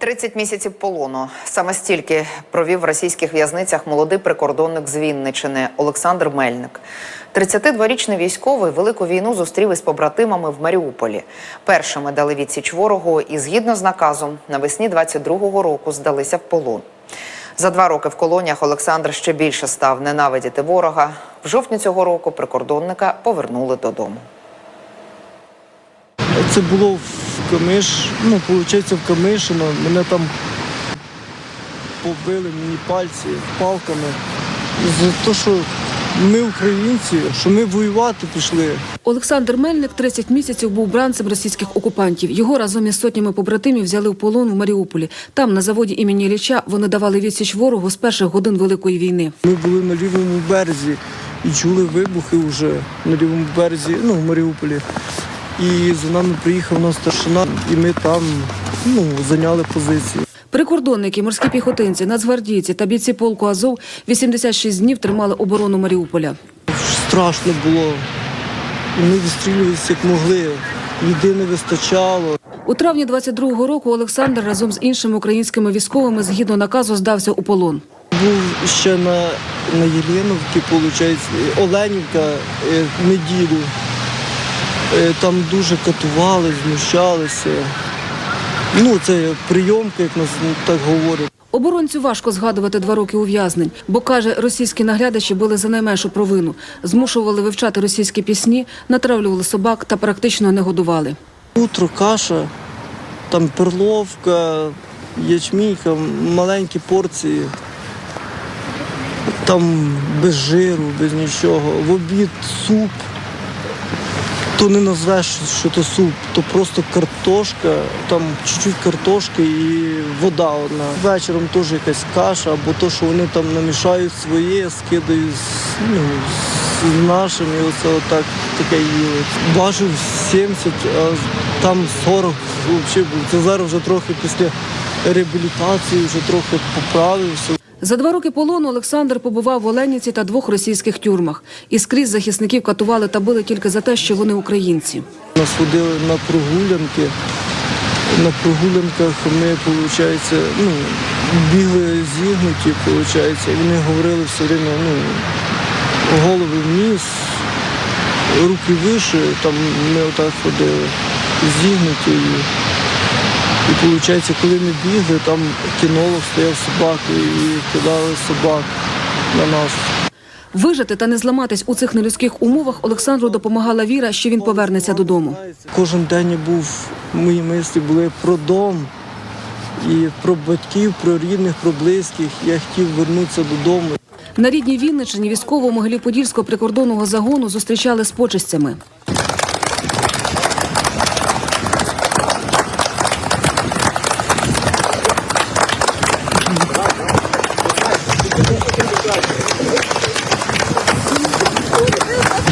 30 місяців полону. Саме стільки провів в російських в'язницях молодий прикордонник з Вінничини Олександр Мельник. 32-річний військовий велику війну зустрів із побратимами в Маріуполі. Першими дали відсіч ворогу і, згідно з наказом, навесні 22-го року здалися в полон. За два роки в колоніях Олександр ще більше став ненавидіти ворога. В жовтні цього року прикордонника повернули додому. Це було в Камиш, ну, виходить, в Камишино. Мене там побили мені пальці палками. За те, що ми українці, що ми воювати пішли. Олександр Мельник 30 місяців був бранцем російських окупантів. Його разом із сотнями побратимів взяли в полон в Маріуполі. Там, на заводі імені Ілліча, вони давали відсіч ворогу з перших годин Великої війни. Ми були на лівому березі і чули вибухи вже на лівому березі, ну, в Маріуполі. І за нами приїхав наш старшина, і ми там ну, зайняли позиції. Прикордонники, морські піхотинці, нацгвардійці та бійці полку Азов 86 днів тримали оборону Маріуполя. Страшно було. Ми відстрілювалися як могли. Їди не вистачало. У травні 22-го року Олександр разом з іншими українськими військовими згідно наказу здався у полон. Був ще на, на Єленовці, виходить, Оленівка е, неділю. Е, Там дуже катували, знущалися. Ну, це прийомка, як нас так говорять. Оборонцю важко згадувати два роки ув'язнень, бо каже, російські наглядачі били за найменшу провину, змушували вивчати російські пісні, натравлювали собак та практично не годували. Утро, каша, там перловка, ячмійка, маленькі порції. Там без жиру, без нічого. В обід суп. То не назвеш, що то суп, то просто картошка, там чуть-чуть картошки і вода одна. Вечором теж якась каша, або то, що вони там намішають своє, скидають ну, з нашим, і оце отак таке їли. Важив 70, а там 40 взагалі. Це зараз вже трохи після реабілітації, вже трохи поправився. За два роки полону Олександр побував в Оленіці та двох російських тюрмах. І скрізь захисників катували та били тільки за те, що вони українці. Нас водили на прогулянки. На прогулянках ми, виходить, ну, бігли зігнуті, виходить. Вони говорили все время, ну, голови вниз, руки вище, там ми отак ходили, зігнуті. І виходить, коли ми бігли, там кінолог стояв з собакою і кидали собак на нас. Вижити та не зламатись у цих нелюдських умовах Олександру допомагала віра, що він повернеться додому. Кожен день був, мої мислі були про дом і про батьків, про рідних, про близьких. Я хотів вернутися додому. На рідній Вінничині військового Могилів-Подільського прикордонного загону зустрічали з почестями.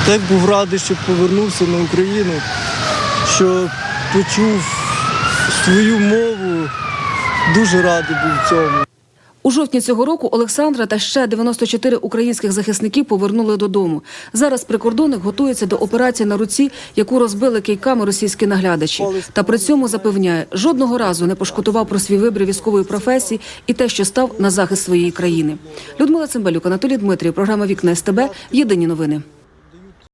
Так був радий, що повернувся на Україну, що почув свою мову. Дуже радий був цьому. У жовтні цього року Олександра та ще 94 українських захисників повернули додому. Зараз прикордонник готується до операції на руці, яку розбили кийками російські наглядачі. Та при цьому запевняє, жодного разу не пошкодував про свій вибір військової професії і те, що став на захист своєї країни. Людмила Цимбалюк, Анатолій Дмитрів, програма Вікна СТБ. Єдині новини.